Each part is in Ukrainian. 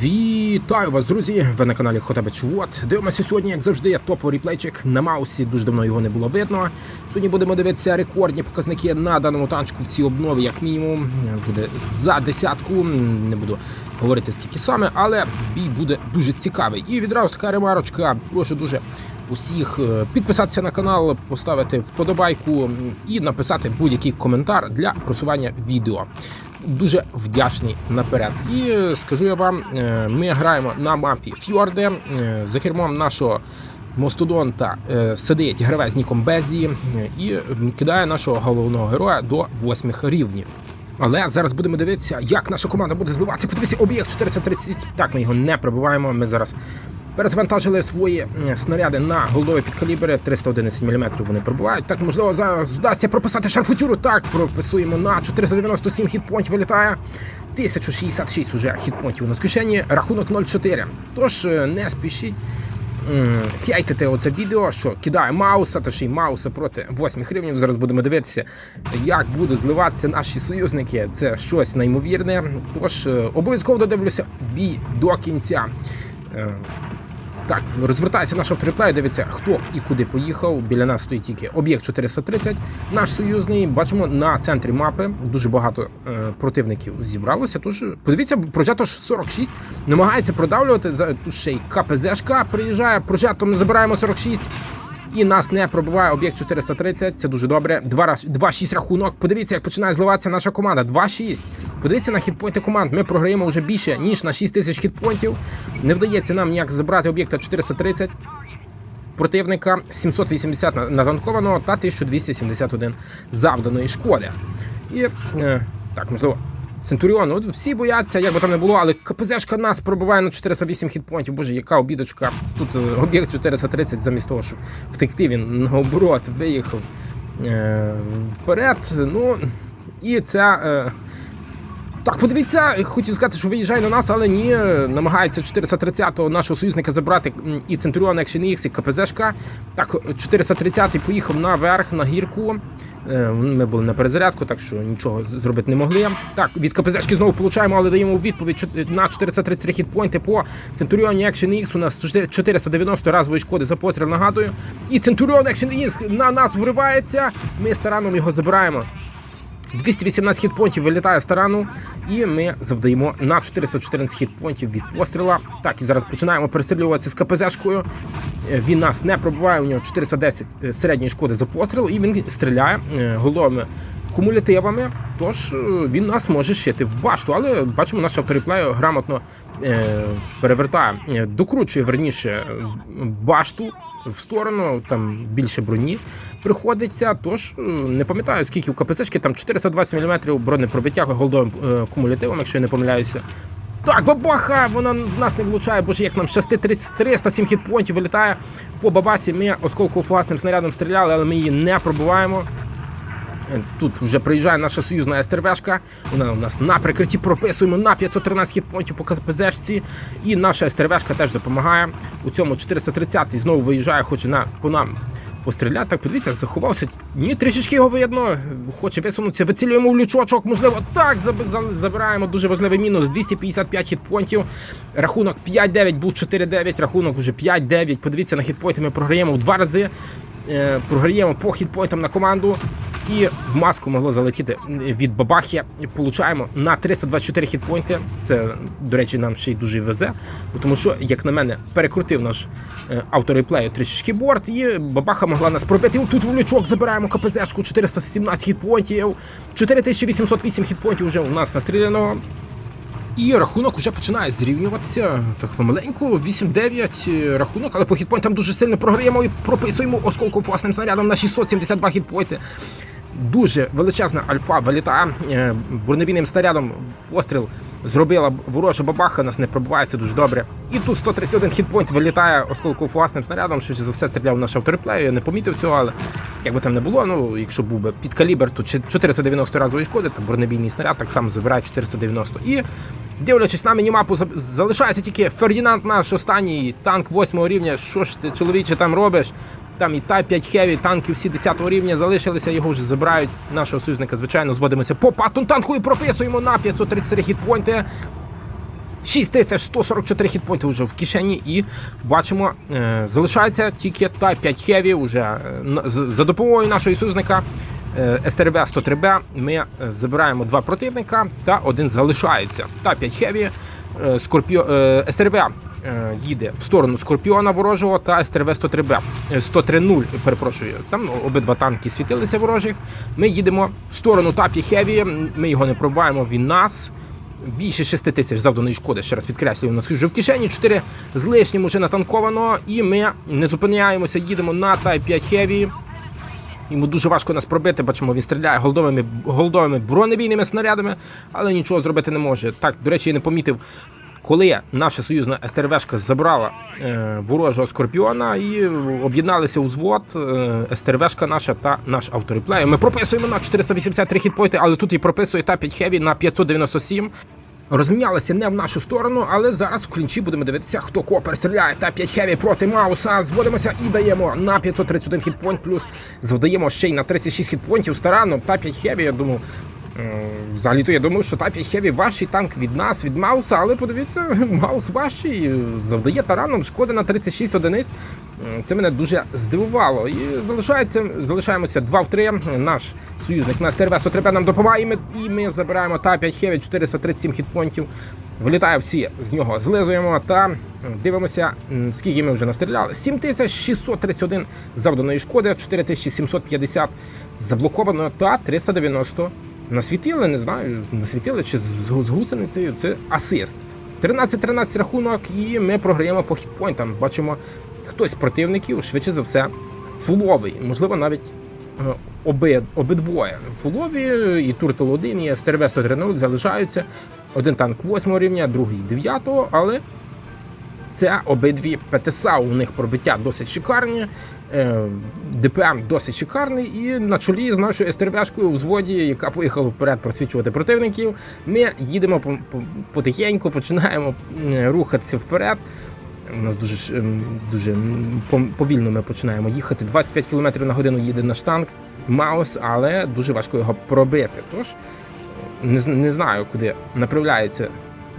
Вітаю вас, друзі! Ви на каналі Хотебич Вот. Дивимося сьогодні, як завжди, топовий реплейчик на маусі. Дуже давно його не було видно. Сьогодні будемо дивитися рекордні показники на даному танчику в цій обнові, як мінімум. Буде за десятку. Не буду говорити скільки саме, але бій буде дуже цікавий. І відразу така ремарочка. Прошу дуже усіх е, підписатися на канал, поставити вподобайку і написати будь-який коментар для просування відео. Дуже вдячний наперед. І е, скажу я вам, е, ми граємо на мапі Фьорди. Е, За кермом нашого мастодонта е, сидить гравець ніком Безі і кидає нашого головного героя до восьмих рівнів. Але зараз будемо дивитися, як наша команда буде зливатися. Подивіться, об'єкт 430. Так, ми його не пробиваємо. Ми зараз перезавантажили свої е, снаряди на голдові підкалібри 311 мм вони пробувають. Так, можливо, зараз вдасться прописати шарфутюру. Так, прописуємо на 497 хітпонтів вилітає. 1066 уже хітпонтів у нас в кишені, рахунок 0,4. Тож е, не спішіть. Хейтите оце відео, що кидає Мауса, та ще й Мауса проти 8 гривень. Зараз будемо дивитися, як будуть зливатися наші союзники. Це щось неймовірне. Тож е, обов'язково додивлюся бій до кінця. Так, розвертається наш автореплей, дивиться, хто і куди поїхав. Біля нас стоїть тільки об'єкт 430, наш союзний. Бачимо на центрі мапи дуже багато е, противників зібралося. Тож подивіться, прожето ж 46 намагається продавлювати. Тут ще й КПЗшка приїжджає. Ми забираємо 46. І нас не пробиває об'єкт 430. Це дуже добре. 2-6 рахунок. Подивіться, як починає зливатися наша команда. 2-6. Подивіться на хітпойнти команд. Ми програємо вже більше, ніж на 6 тисяч хітпойнтів. Не вдається нам ніяк забрати об'єкта 430. Противника 780 на- натанкованого та 1271 завданої шкоди. І е, так, можливо, Центуріон, от всі бояться, як би там не було, але КПЗшка нас пробиває на 408 хітпонтів. Боже, яка обідочка. Тут е, об'єкт 430 замість того, щоб втекти, він наоборот виїхав е, вперед. Ну, і ця. Е, так, подивіться, хотів сказати, що виїжджає на нас, але ні, намагається 430-го нашого союзника забрати і Центуріон Action X, і КПЗшка. Так, 430-й поїхав наверх, на гірку. Е, Ми були на перезарядку, так що нічого зробити не могли. Так, від КПЗшки знову получаємо, але даємо відповідь на 433 хітпойнти по Центуріоні Action X. У нас 490 разової шкоди за постріл, нагадую. І Центуріон Action X на нас вривається. Ми стараном його забираємо. 218 хітпонтів вилітає з і ми завдаємо на 414 хітпонтів від постріла. Так, і зараз починаємо перестрілюватися з КПЗшкою. Е, Він нас не пробиває, у нього 410 е, середньої шкоди за постріл, і він стріляє е, головами кумулятивами. Тож він нас може шити в башту. Але бачимо, наш автореплей грамотно перевертає, докручує верніше башту в сторону, там більше броні приходиться. Тож не пам'ятаю, скільки у КПЦшки, там 420 мм бронепробиття голдовим е, кумулятивом, якщо я не помиляюся. Так, бабаха! Вона в нас не влучає, боже, як нам щастить 30 307 хітпонтів вилітає по бабасі. Ми осколково фугасним снарядом стріляли, але ми її не пробиваємо. Тут вже приїжджає наша союзна СТРВшка. Вона у нас на прикритті прописуємо на 513 хітпонтів по КПЗшці. І наша СТРВшка теж допомагає. У цьому 430-й знову виїжджає, хоче на, по нам постріляти. Так, подивіться, заховався. Ні, трішечки його видно. Хоче висунутися, вицілюємо в лючочок. Можливо, так забираємо дуже важливий мінус. 255 хітпонтів. Рахунок 5-9 був 4-9, рахунок вже 5-9. Подивіться на хітпойнти. Ми програємо в два рази. Е, програємо по хітпойнтам на команду. І в маску могло залетіти від бабахи. Получаємо на 324 хітпойнти. Це, до речі, нам ще й дуже везе. Тому що, як на мене, перекрутив наш е, автореплею трішечки борт, і бабаха могла нас пробити. Тут в лючок забираємо КПЗшку 417 хітпойнтів, 4808 хітпойнтів вже у нас настріляно. І рахунок вже починає зрівнюватися. Так помаленьку, 8-9 рахунок, але по хітпойнтам дуже сильно програємо і прописуємо осколком власним снарядом на 672 хітпойнти. Дуже величезна альфа вилітає е, бурневійним снарядом. Постріл зробила ворожа бабаха, нас не пробивається дуже добре. І тут 131 хітпойнт вилітає осколково власним снарядом. Швидше за все стріляв наш автореплею. Я не помітив цього, але як би там не було, ну якщо був би під калібр, то 490 разової шкоди, то бурнебійний снаряд так само забирає 490. І Дивлячись на мінімапу, за- залишається тільки Фердінанд наш останній танк 8 рівня. Що ж ти, чоловіче, там робиш? Там і Type 5 Heavy, танки всі 10 рівня залишилися, його вже забирають. Нашого союзника, звичайно, зводимося по патун танку і прописуємо на 533 хітпойнти. 6144 хітпойнти вже в кишені, і бачимо, е, залишається тільки Type 5 Heavy уже е, за допомогою нашого союзника е, СТРВ 103Б. Ми е, забираємо два противника та один залишається. Type 5 Heavy, е, Скорпіо, е, їде в сторону Скорпіона ворожого та СТРВ 103Б. е, 103-0, перепрошую. Там обидва танки світилися ворожих. Ми їдемо в сторону Тапі Heavy, ми його не пробуваємо, він нас. Більше 6 тисяч завданої шкоди, ще раз підкреслюю, у нас вже в кишені, 4 з лишнім уже натанковано, і ми не зупиняємося, їдемо на Type 5 Heavy. Йому дуже важко нас пробити, бачимо, він стріляє голдовими, голдовими бронебійними снарядами, але нічого зробити не може. Так, до речі, я не помітив, коли наша союзна СТРВшка забрала е, ворожого скорпіона і об'єдналися у взвод е, СТРВшка наша та наш автореплей. Ми прописуємо на 483 хітпойти, але тут і прописує та 5 хеві на 597. Розмінялися не в нашу сторону, але зараз в клінчі будемо дивитися, хто кого перестріляє. Та 5 хеві проти Мауса. Зводимося і даємо на 531 хітпойнт, плюс завдаємо ще й на 36 хітпойнтів старанно. Та 5 хеві, я думаю. Е, Взагалі-то я думав, що та 5 хеві важчий танк від нас, від Мауса, але подивіться, Маус важчий, завдає тараном шкоди на 36 одиниць. Це мене дуже здивувало. І залишається, залишаємося 2 в 3. Наш союзник на СТРВ 103 нам допомагає, і ми, і ми забираємо та 5 хеві 437 хітпонтів. Вилітає всі з нього, злизуємо та дивимося, скільки ми вже настріляли. 7631 завданої шкоди, 4750 заблоковано та 390 насвітили, не знаю, насвітили чи з, з, гусеницею. Це асист. 13-13 рахунок, і ми програємо по хітпойнтам. Бачимо, хтось з противників, швидше за все, фуловий, можливо, навіть е, оби, обидвоє. Фулові і Туртл 1, і СТРВ 130 залишаються. Один танк 8 рівня, другий 9, але це обидві ПТСА. У них пробиття досить шикарні. Е, ДПМ досить шикарний, і на чолі з нашою СТРВшкою у взводі, яка поїхала вперед просвічувати противників. Ми їдемо по- по- потихеньку, починаємо рухатися вперед. У нас дуже ем, дуже повільно ми починаємо їхати. 25 км на годину їде наш танк Маус, але дуже важко його пробити. Тож не, не знаю, куди направляється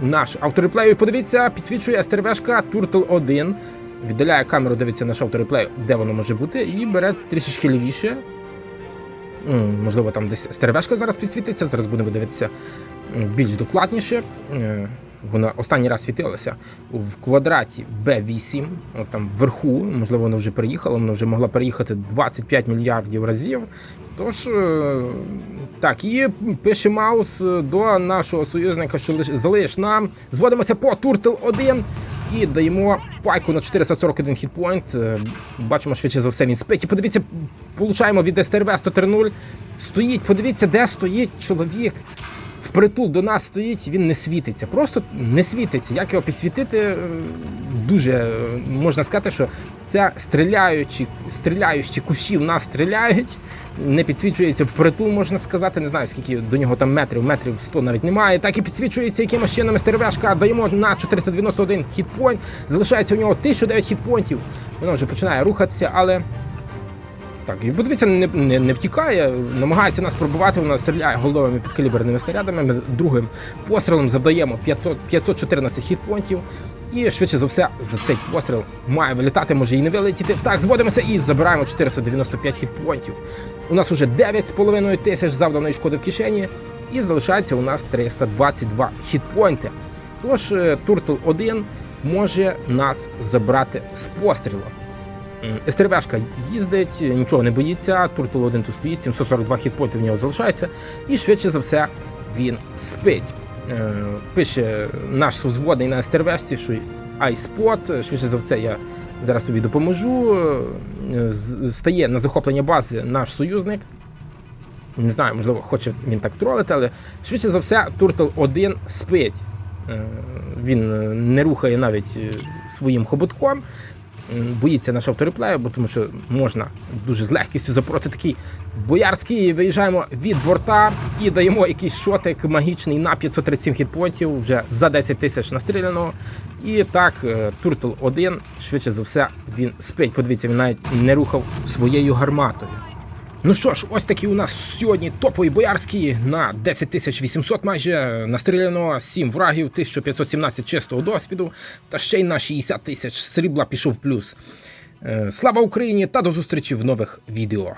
наш автореплей. Подивіться, підсвічує СТРВшка Туртл 1. Віддаляє камеру, дивиться наш автореплей, де воно може бути, і бере трішечки лівіше. Можливо, там десь стервешка зараз підсвітиться, зараз будемо дивитися більш докладніше. Е, Вона останній раз світилася в квадраті B8, от там вверху, можливо, вона вже переїхала, вона вже могла переїхати 25 мільярдів разів. Тож, е, так, і пише Маус е, до нашого союзника, що лиш- залиш нам. Зводимося по Туртл 1 і даємо пайку на 441 хітпойнт. Е, Бачимо, швидше за все він спить. І подивіться, получаємо від СТРВ 103.0. Стоїть, подивіться, де стоїть чоловік. Впритул до нас стоїть, він не світиться. Просто не світиться. Як його підсвітити, е, дуже е, можна сказати, що це стріляючі, стріляючі кущі в нас стріляють, не підсвічується впритул, можна сказати. Не знаю, скільки до нього там метрів, метрів 100 навіть немає. Так і підсвічується якимось чином стервешка. Даємо на 491 хітпойнт. Залишається у нього 1009 хітпойнтів. Воно вже починає рухатися, але. Так, і подивіться, не, не, не втікає, намагається нас пробувати, вона стріляє головими підкаліберними снарядами. Ми другим пострілом завдаємо 500 514 хітпонтів. І швидше за все за цей постріл має вилітати, може і не вилетіти. Так, зводимося і забираємо 495 хітпонтів. У нас уже 9,5 тисяч завданої шкоди в кишені, і залишається у нас 322 хітпойнти. Тож е, Туртл 1 може нас забрати з пострілом. СТРВшка їздить, нічого не боїться. Туртл 1 тут стоїть, 742 хітпойнти в нього залишається, і швидше за все він спить. Е, Пише наш сузводний на СТРВшці, що айспот. Швидше за все, я зараз тобі допоможу. Е, Стає на захоплення бази наш союзник. Не знаю, можливо, хоче він так тролити, але швидше за все, Туртл 1 спить. Е, Він не рухає навіть своїм хоботком. Боїться нашого автореплею, бо тому що можна дуже з легкістю запроти такий боярський. Виїжджаємо від борта і даємо якийсь шотик магічний на 537 хітпонтів вже за 10 тисяч настріляного. І так, е, Туртл 1, швидше за все, він спить. Подивіться, він навіть не рухав своєю гарматою. Ну що ж, ось такі у нас сьогодні топові боярські на 10 800 майже настріляно 7 врагів, 1517 чистого досвіду, та ще й на 60 тисяч срібла пішов плюс. Е, Слава Україні та до зустрічі в нових відео.